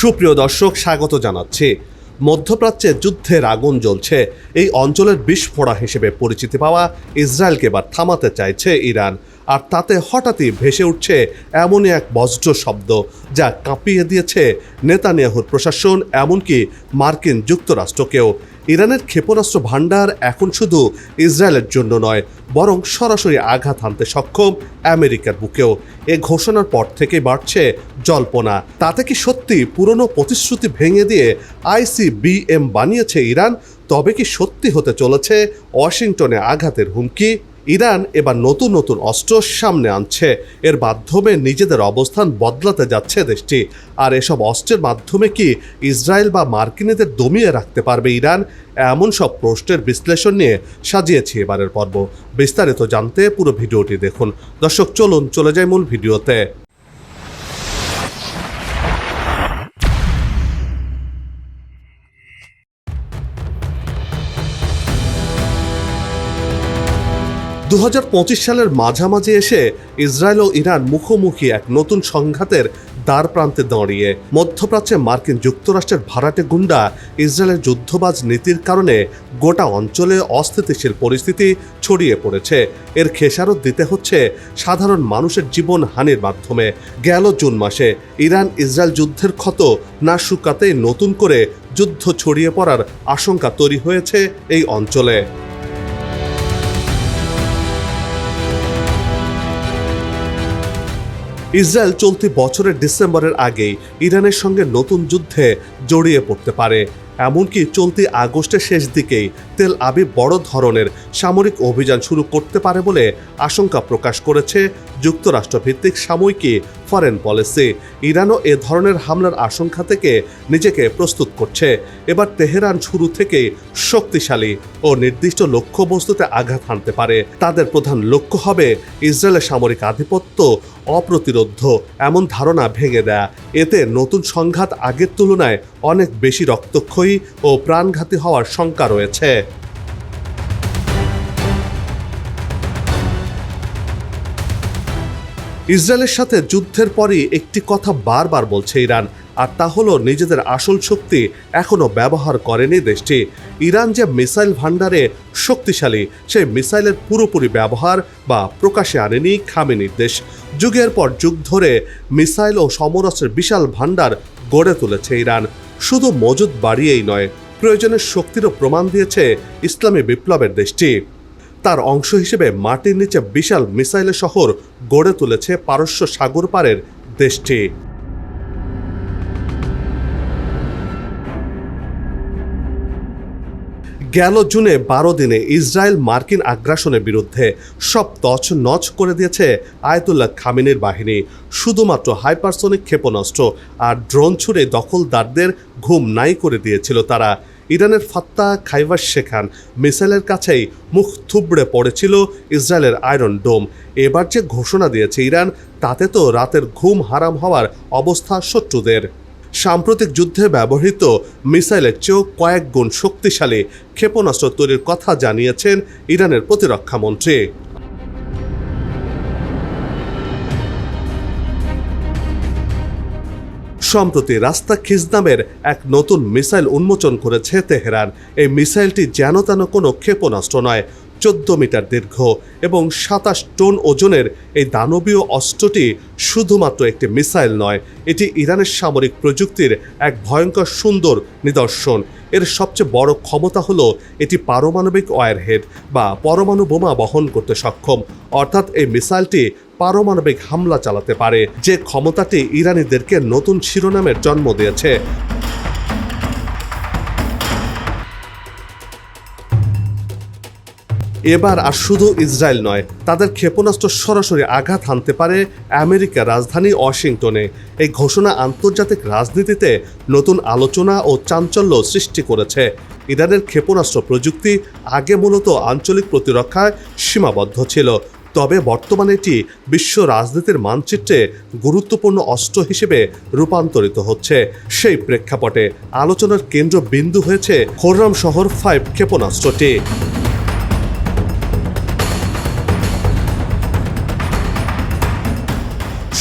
সুপ্রিয় দর্শক, স্বাগত জানাচ্ছি। মধ্যপ্রাচ্যে যুদ্ধের আগুন জ্বলছে। এই অঞ্চলের বিস্ফোরা হিসেবে পরিচিতি পাওয়া ইসরায়েলকে এবার থামাতে চাইছে ইরান। আর তাতে হঠাৎই ভেসে উঠছে এমনই এক বজ্র শব্দ যা কাঁপিয়ে দিয়েছে নেতানিয়াহুর প্রশাসন এমনকি মার্কিন যুক্তরাষ্ট্রকেও। ইরানের ক্ষেপণাস্ত্র ভাণ্ডার এখন শুধু ইসরায়েলের জন্য নয়, বরং সরাসরি আঘাত হানতে সক্ষম আমেরিকার বুকেও। এ ঘোষণার পর থেকেই বাড়ছে জল্পনা। তাতে কি সত্যি পুরনো প্রতিশ্রুতি ভেঙে দিয়ে আইসিবিএম বানিয়েছে ইরান? তবে কি সত্যি হতে চলেছে? ওয়াশিংটনে আঘাতের হুমকি? ইরান এবার নতুন নতুন অস্ত্র সামনে আনছে। এর মাধ্যমে নিজেদের অবস্থান বদলাতে যাচ্ছে দেশটি। আর এসব অস্ত্রের মাধ্যমে কি ইসরায়েল বা মার্কিনীদের দমিয়ে রাখতে পারবে ইরান? এমন সব প্রশ্নের বিশ্লেষণ নিয়ে সাজিয়েছি এবারের পর্ব। বিস্তারিত জানতে পুরো ভিডিওটি দেখুন। দর্শক, চলুন চলে যাই মূল ভিডিওতে। দু হাজার পঁচিশ সালের মাঝামাঝি এসে ইসরায়েল ও ইরান মুখোমুখি এক নতুন সংঘাতের দ্বার প্রান্তে দাঁড়িয়ে। মধ্যপ্রাচ্যে মার্কিন যুক্তরাষ্ট্রের ভাড়াটে গুন্ডা ইসরায়েলের যুদ্ধবাজ নীতির কারণে গোটা অঞ্চলে অস্থিতিশীল পরিস্থিতি ছড়িয়ে পড়েছে। এর খেসারত দিতে হচ্ছে সাধারণ মানুষের জীবন হানির মাধ্যমে। গেল জুন মাসে ইরান ইসরায়েল যুদ্ধের ক্ষত না শুকাতেই নতুন করে যুদ্ধ ছড়িয়ে পড়ার আশঙ্কা তৈরি হয়েছে এই অঞ্চলে। ইসরায়েল চলতি বছরের ডিসেম্বরের আগেই ইরানের সঙ্গে নতুন যুদ্ধে জড়িয়ে পড়তে পারে। এমনকি চলতি আগস্টের শেষ দিকেই তেল আবি বড় ধরনের সামরিক অভিযান শুরু করতে পারে বলে আশঙ্কা প্রকাশ করেছে। যুক্তরাষ্ট্রভিত্তিক সাময়িকী ফরেন পলিসি ইরানও এ ধরনের হামলার আশঙ্কা থেকে নিজেকে প্রস্তুত করছে। এবার তেহরান শুরু থেকেই শক্তিশালী ও নির্দিষ্ট লক্ষ্যবস্তুতে আঘাত হানতে পারে। তাদের প্রধান লক্ষ্য হবে ইসরায়েলের সামরিক আধিপত্য অপ্রতিরোধ, এমন ধারণা ভেঙে দেয়া। এতে নতুন সংঘাত আগের তুলনায় অনেক বেশি রক্তক্ষয়ী ও প্রাণঘাতী হওয়ার শঙ্কা রয়েছে। ইসরায়েলের সাথে যুদ্ধের পরই একটি কথা বারবার বলছে ইরান, আর তা হলো নিজেদের আসল শক্তি এখনও ব্যবহার করেনি দেশটি। ইরান যে মিসাইল ভাণ্ডারে শক্তিশালী, সেই মিসাইলের পুরোপুরি ব্যবহার বা প্রকাশে আনেনি খামেনির দেশ যুগের পর যুগ ধরে মিসাইল ও সমরাস্ত্রের বিশাল ভাণ্ডার গড়ে তুলেছে ইরান। শুধু মজুদ বাড়িয়েই নয়, প্রয়োজনের শক্তিরও প্রমাণ দিয়েছে ইসলামী বিপ্লবের দেশটি। তার অংশ হিসেবে মাটির নিচে বিশাল মিসাইলের শহর গড়ে তুলেছে পারস্য সাগর পারের দেশটি। গেল জুনে বারো দিনে ইসরায়েল মার্কিন আগ্রাসনের বিরুদ্ধে সব তছ নচ করে দিয়েছে আয়তুল্লাহ খামিনের বাহিনী। শুধুমাত্র হাইপারসনিক ক্ষেপণাস্ত্র আর ড্রোন ছুড়ে দখলদারদের ঘুম নাই করে দিয়েছিল তারা। ইরানের ফাত্তা খাইবার শেখান মিসাইলের কাছেই মুখ থুবড়ে পড়েছিল ইসরায়েলের আয়রন ডোম। এবার যে ঘোষণা দিয়েছে ইরান, তাতে তো রাতের ঘুম হারাম হওয়ার অবস্থা শত্রুদের। সাম্প্রতিক যুদ্ধে ব্যবহৃত মিসাইলের চেয়েও কয়েক গুণ শক্তিশালী ক্ষেপণাস্ত্র তৈরির কথা জানিয়েছেন ইরানের প্রতিরক্ষা সম্প্রতি রাস্তা খিজ নামের এক নতুন মিসাইল উন্মোচন করেছে তেহরান। এই মিসাইলটি যেন তেন কোনো ক্ষেপণাস্ত্র নয় চোদ্দ মিটার দীর্ঘ এবং সাতাশ টন ওজনের এই দানবীয় অস্ত্রটি শুধুমাত্র একটি মিসাইল নয়, এটি ইরানের সামরিক প্রযুক্তির এক ভয়ঙ্কর সুন্দর নিদর্শন। এর সবচেয়ে বড় ক্ষমতা হল এটি পারমাণবিক ওয়ারহেড বা পরমাণু বোমা বহন করতে সক্ষম। অর্থাৎ এই মিসাইলটি পারমাণবিক হামলা চালাতে পারে। যে ক্ষমতাটি ইরানিদেরকে নতুন শিরোনামের জন্ম দিয়েছে এবার আর শুধু ইসরায়েল নয়, তাদের ক্ষেপণাস্ত্র সরাসরি আঘাত হানতে পারে আমেরিকার রাজধানী ওয়াশিংটনে। এই ঘোষণা আন্তর্জাতিক রাজনীতিতে নতুন আলোচনা ও চাঞ্চল্য সৃষ্টি করেছে। ইরানের ক্ষেপণাস্ত্র প্রযুক্তি আগে মূলত আঞ্চলিক প্রতিরক্ষায় সীমাবদ্ধ ছিল, তবে বর্তমানে এটি বিশ্ব রাজনীতির মানচিত্রে গুরুত্বপূর্ণ অস্ত্র হিসেবে রূপান্তরিত হচ্ছে। সেই প্রেক্ষাপটে আলোচনার কেন্দ্রবিন্দু হয়েছে খোররাম শহর ফাইভ ক্ষেপণাস্ত্রটি।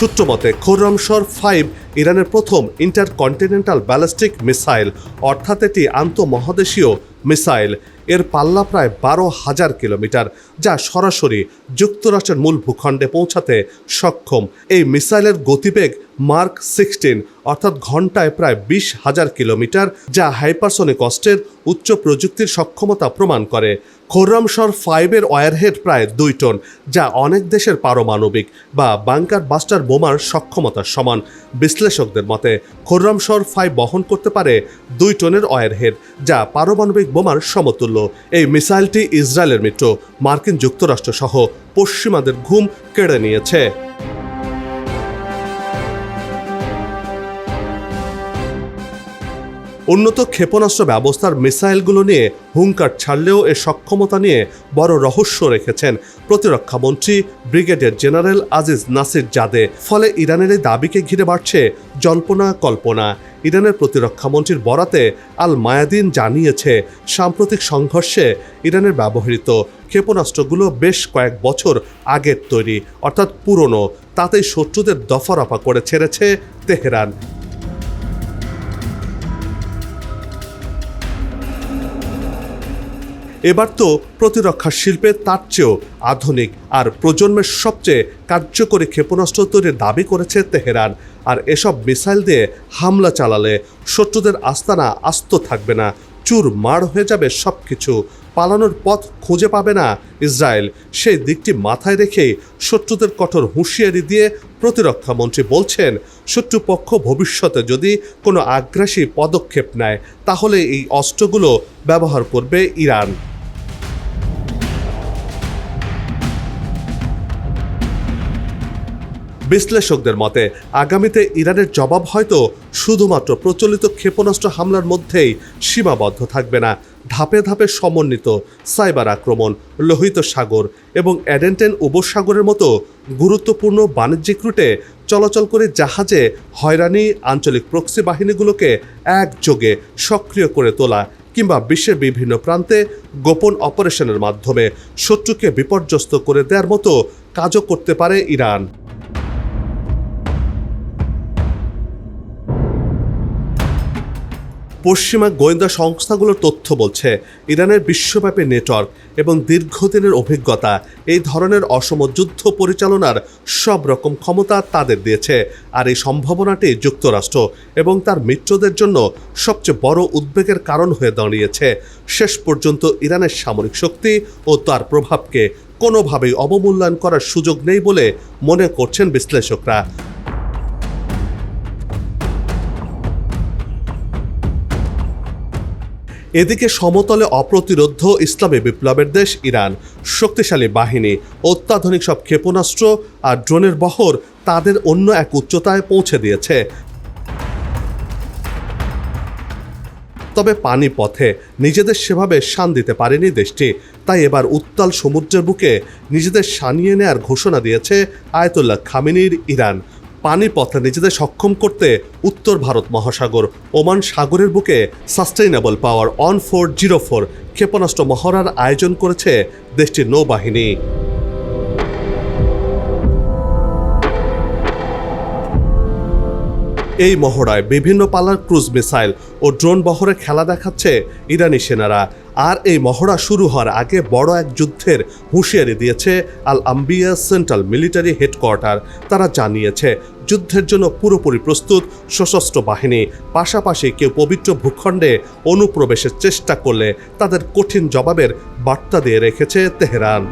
সূত্রমতে খোরমসর ফাইভ ইরানের প্রথম ইন্টারকন্টিনেন্টাল ব্যালিস্টিক মিসাইল, অর্থাৎ এটি আন্তঃমহাদেশীয় মিসাইল। এর পাল্লা প্রায় বারো হাজার কিলোমিটার, যা সরাসরি যুক্তরাষ্ট্রের মূল ভূখণ্ডে পৌঁছাতে সক্ষম। এই মিসাইলের গতিবেগ মার্ক সিক্সটিন, অর্থাৎ ঘন্টায় প্রায় বিশ হাজার কিলোমিটার, যা হাইপারসনিক অস্ত্রের উচ্চ প্রযুক্তির সক্ষমতা প্রমাণ করে। খোররামশর ফাইভের ওয়ারহেড প্রায় দুই টন, যা অনেক দেশের পারমাণবিক বা বাংকার বাস্টার বোমার সক্ষমতার সমান, বিশ্লেষকদের মতে। খোররামশর ফাইভ বহন করতে পারে দুই টনের ওয়ারহেড, যা পারমাণবিক বোমার সমতুল্য। এই মিসাইলটি ইসরায়েলের মিত্র, মার্কিন যুক্তরাষ্ট্র সহ পশ্চিমাদের ঘুম কেড়ে নিয়েছে। উন্নত ক্ষেপণাস্ত্র ব্যবস্থার মিসাইলগুলো নিয়ে হুঙ্কার ছাড়লেও এর সক্ষমতা নিয়ে বড় রহস্য রেখেছেন প্রতিরক্ষামন্ত্রী brigadier general Aziz Nasirzadeh. ফলে ইরানের এই দাবিকে ঘিরে বাড়ছে জল্পনা, কল্পনা। ইরানের প্রতিরক্ষামন্ত্রীর বরাতে আল মায়াদিন জানিয়েছে, সাম্প্রতিক সংঘর্ষে ইরানের ব্যবহৃত ক্ষেপণাস্ত্রগুলো বেশ কয়েক বছর আগের তৈরি, অর্থাৎ পুরনো। তাতেই শত্রুদের দফারফা করে ছেড়েছে তেহরান। এবার তো প্রতিরক্ষা শিল্পে তার চেয়েও আধুনিক আর প্রজন্মের সবচেয়ে কার্যকরী ক্ষেপণাস্ত্র তৈরির দাবি করেছে তেহরান। আর এসব মিসাইল দিয়ে হামলা চালালে শত্রুদের আস্তানা আস্ত থাকবে না চুর মার হয়ে যাবে সব কিছু পালানোর পথ খুঁজে পাবে না ইসরায়েল। সেই দিকটি মাথায় রেখেই শত্রুদের কঠোর হুঁশিয়ারি দিয়ে প্রতিরক্ষা মন্ত্রী বলছেন, শত্রুপক্ষ ভবিষ্যতে যদি কোনো আগ্রাসী পদক্ষেপ নেয়, তাহলে এই অস্ত্রগুলো ব্যবহার করবে ইরান। বিশ্লেষকদের মতে, আগামীতে ইরানের জবাব হয়তো শুধুমাত্র প্রচলিত ক্ষেপণাস্ত্র হামলার মধ্যেই সীমাবদ্ধ থাকবে না। ধাপে ধাপে সমন্বিত সাইবার আক্রমণ, লোহিত সাগর এবং অ্যাডেন্টেন উপসাগরের মতো গুরুত্বপূর্ণ বাণিজ্যিক রুটে চলাচল করে জাহাজে হয়রানি, আঞ্চলিক প্রক্সি বাহিনীগুলোকে একযোগে সক্রিয় করে তোলা কিংবা বিশ্বের বিভিন্ন প্রান্তে গোপন অপারেশনের মাধ্যমে শত্রুকে বিপর্যস্ত করে দেওয়ার মতো কাজও করতে পারে ইরান। পশ্চিমা গোয়েন্দা সংস্থাগুলোর তথ্য বলছে, ইরানের বিশ্বব্যাপী নেটওয়ার্ক এবং দীর্ঘদিনের অভিজ্ঞতা এই ধরনের অসম যুদ্ধ পরিচালনার সব রকম ক্ষমতা তাদের দিয়েছে। আর এই সম্ভাবনাটি যুক্তরাষ্ট্র এবং তার মিত্রদের জন্য সবচেয়ে বড় উদ্বেগের কারণ হয়ে দাঁড়িয়েছে। শেষ পর্যন্ত ইরানের সামরিক শক্তি ও তার প্রভাবকে কোনোভাবেই অবমূল্যায়ন করার সুযোগ নেই বলে মনে করছেন বিশ্লেষকরা। এদিকে সমতলে অপ্রতিরোধ ইসলামী বিপ্লবের দেশ ইরান। শক্তিশালী বাহিনী, অত্যাধুনিক সব ক্ষেপণাস্ত্র আর ড্রোনের বহর তাদের অন্য এক উচ্চতায় পৌঁছে দিয়েছে। তবে পানি পথে নিজেদের সেভাবে শান দিতে পারেনি দেশটি। তাই এবার উত্তাল সমুদ্রের বুকে নিজেদের সানিয়ে নেয়ার ঘোষণা দিয়েছে আয়তুল্লাহ খামিনির ইরান। পানিপথে নিজেদের সক্ষম করতে উত্তর ভারত মহাসাগর, ওমান সাগরের বুকে sustainable power one four zero four ক্ষেপণাস্ত্র মহড়ার আয়োজন করেছে দেশটির নৌবাহিনী। এই মহড়ায় বিভিন্ন পালার ক্রুজ মিসাইল ও ড্রোন বহরে খেলা দেখাচ্ছে ইরানি সেনারা। আর এই মহড়া শুরু হওয়ার আগে বড় এক যুদ্ধের হুঁশিয়ারি দিয়েছে আল আম্বিয়া সেন্ট্রাল মিলিটারি হেডকোয়ার্টার। তারা জানিয়েছে, যুদ্ধের জন্য পুরোপুরি প্রস্তুত সশস্ত্র বাহিনী, পাশাপাশি কেউ পবিত্র ভূখণ্ডে অনুপ্রবেশের চেষ্টা করলে তাদের কঠিন জবাবের বার্তা দিয়ে রেখেছে তেহরান।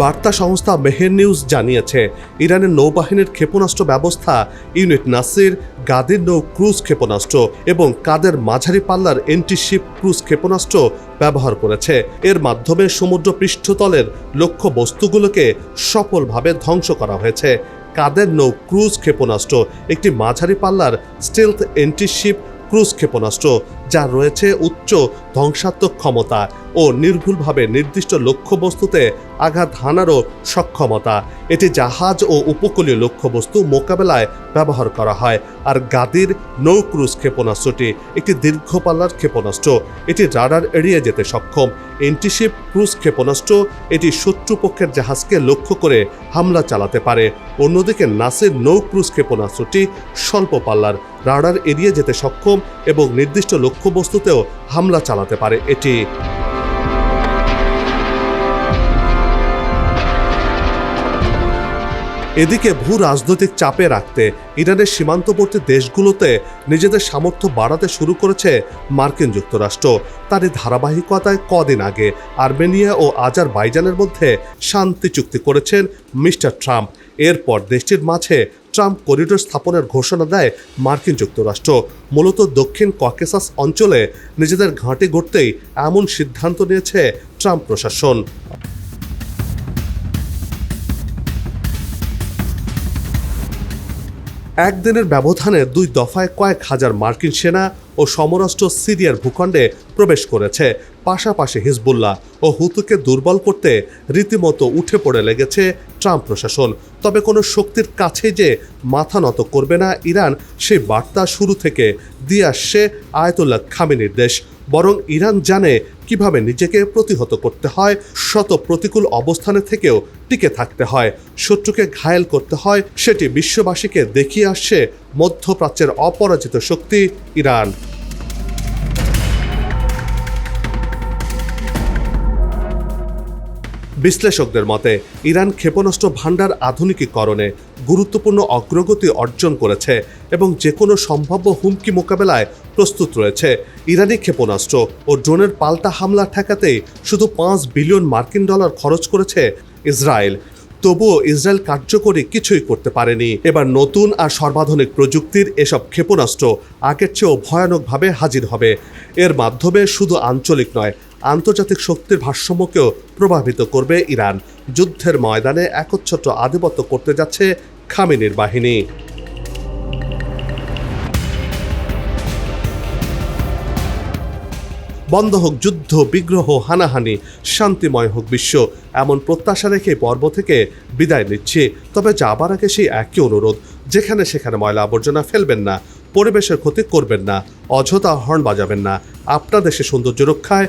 বার্তা সংস্থা মেহের নিউজ জানিয়েছে, ইরানের নৌবাহিনীর ক্ষেপণাস্ত্র ব্যবস্থা ইউনিট নাসির, গাদির নৌ ক্রুজ ক্ষেপণাস্ত্র এবং কাদের মাঝারি পাল্লার এন্টিশিপ ক্রুজ ক্ষেপণাস্ত্র ব্যবহার করেছে। এর মাধ্যমে সমুদ্র পৃষ্ঠতলের লক্ষ্য বস্তুগুলোকে সফলভাবে ধ্বংস করা হয়েছে। কাদের নৌ ক্রুজ ক্ষেপণাস্ত্র, একটি মাঝারি পাল্লার স্টিলথ এন্টিশিপ ক্রুজ ক্ষেপণাস্ত্র যার রয়েছে উচ্চ ধ্বংসাত্মক ক্ষমতা ও নির্ভুলভাবে নির্দিষ্ট লক্ষ্যবস্তুতে আঘাত হানারও সক্ষমতা। এটি জাহাজ ও উপকূলীয় লক্ষ্যবস্তু মোকাবেলায় ব্যবহার করা হয়, আর গাদির নৌ ক্রুজ ক্ষেপণাস্ত্রটি একটি দীর্ঘ পাল্লার ক্ষেপণাস্ত্র। এটি রাডার এড়িয়ে যেতে সক্ষম। এন্টিশিপ ক্রুজ ক্ষেপণাস্ত্র এটি শত্রুপক্ষের জাহাজকে লক্ষ্য করে হামলা চালাতে পারে। অন্যদিকে নাসের নৌ ক্রুজ ক্ষেপণাস্ত্রটি স্বল্প পাল্লার রাডার এড়িয়ে যেতে সক্ষম এবং নির্দিষ্ট লক্ষ্যবস্তুতেও হামলা চালাতে পারে এটি। এদিকে ভূ রাজনৈতিক চাপে রাখতে ইরানের সীমান্তবর্তী দেশগুলোতে নিজেদের সামর্থ্য বাড়াতে শুরু করেছে মার্কিন যুক্তরাষ্ট্র। তারই ধারাবাহিকতায় কদিন আগে আর্মেনিয়া ও আজার বাইজানের মধ্যে শান্তি চুক্তি করেছেন মিস্টার ট্রাম্প। এরপর দেশটির মাঝে ট্রাম্প করিডোর স্থাপনের ঘোষণা দেয় মার্কিন যুক্তরাষ্ট্র। মূলত দক্ষিণ ককেসাস অঞ্চলে নিজেদের ঘাঁটি গড়তেই এমন সিদ্ধান্ত নিয়েছে ট্রাম্প প্রশাসন। একদিনের ব্যবধানে দুই দফায় কয়েক হাজার মার্কিন সেনা ও সমরাষ্ট্র সিরিয়ার ভূখণ্ডে প্রবেশ করেছে। পাশাপাশি হিজবুল্লাহ ও হুতুকে দুর্বল করতে রীতিমতো উঠে পড়ে লেগেছে ট্রাম্প প্রশাসন। তবে কোনো শক্তির কাছে যে মাথা নত করবে না ইরান সেই বার্তা শুরু থেকে দিয়ে আসছে আয়তুল্লাহ খামেনির দেশ। বরং ইরান জানে কীভাবে নিজেকে প্রতিহত করতে হয়, শত প্রতিকূল অবস্থানে থেকেও টিকে থাকতে হয়। শত্রুকে ঘায়েল করতে হয়, সেটি বিশ্ববাসীকে দেখিয়ে আসছে মধ্যপ্রাচ্যের অপরাজিত শক্তি ইরান। বিশ্লেষকদের মতে, ইরান ক্ষেপণাস্ত্র ভাণ্ডার আধুনিকীকরণে গুরুত্বপূর্ণ অগ্রগতি অর্জন করেছে এবং যে কোনো সম্ভাব্য হুমকি মোকাবেলায় প্রস্তুত রয়েছে। ইরানি ক্ষেপণাস্ত্র ও ড্রোনের পাল্টা হামলা ঠেকাতেই শুধু পাঁচ বিলিয়ন মার্কিন ডলার খরচ করেছে ইসরায়েল। তবুও ইসরায়েল কার্যকরী কিছুই করতে পারেনি। এবার নতুন আর সর্বাধুনিক প্রযুক্তির এসব ক্ষেপণাস্ত্র আগের চেয়েও ভয়ানকভাবে হাজির হবে। এর মাধ্যমে শুধু আঞ্চলিক নয় আন্তর্জাতিক শক্তির ভারসাম্যকেও প্রভাবিত করবে ইরান। যুদ্ধের ময়দানে একচ্ছত্র আধিপত্য করতে যাচ্ছে খামেনির বাহিনী। বন্ধ হোক যুদ্ধ, বিগ্রহ, হানাহানি, শান্তিময় হোক বিশ্ব, এমন প্রত্যাশা রেখে পর্ব থেকে বিদায় নিচ্ছি। তবে যাবার আগে সেই একই অনুরোধ, যেখানে সেখানে ময়লা আবর্জনা ফেলবেন না, পরিবেশের ক্ষতি করবেন না, অযথা হর্ন বাজাবেন না। আপনার দেশের সৌন্দর্য রক্ষায়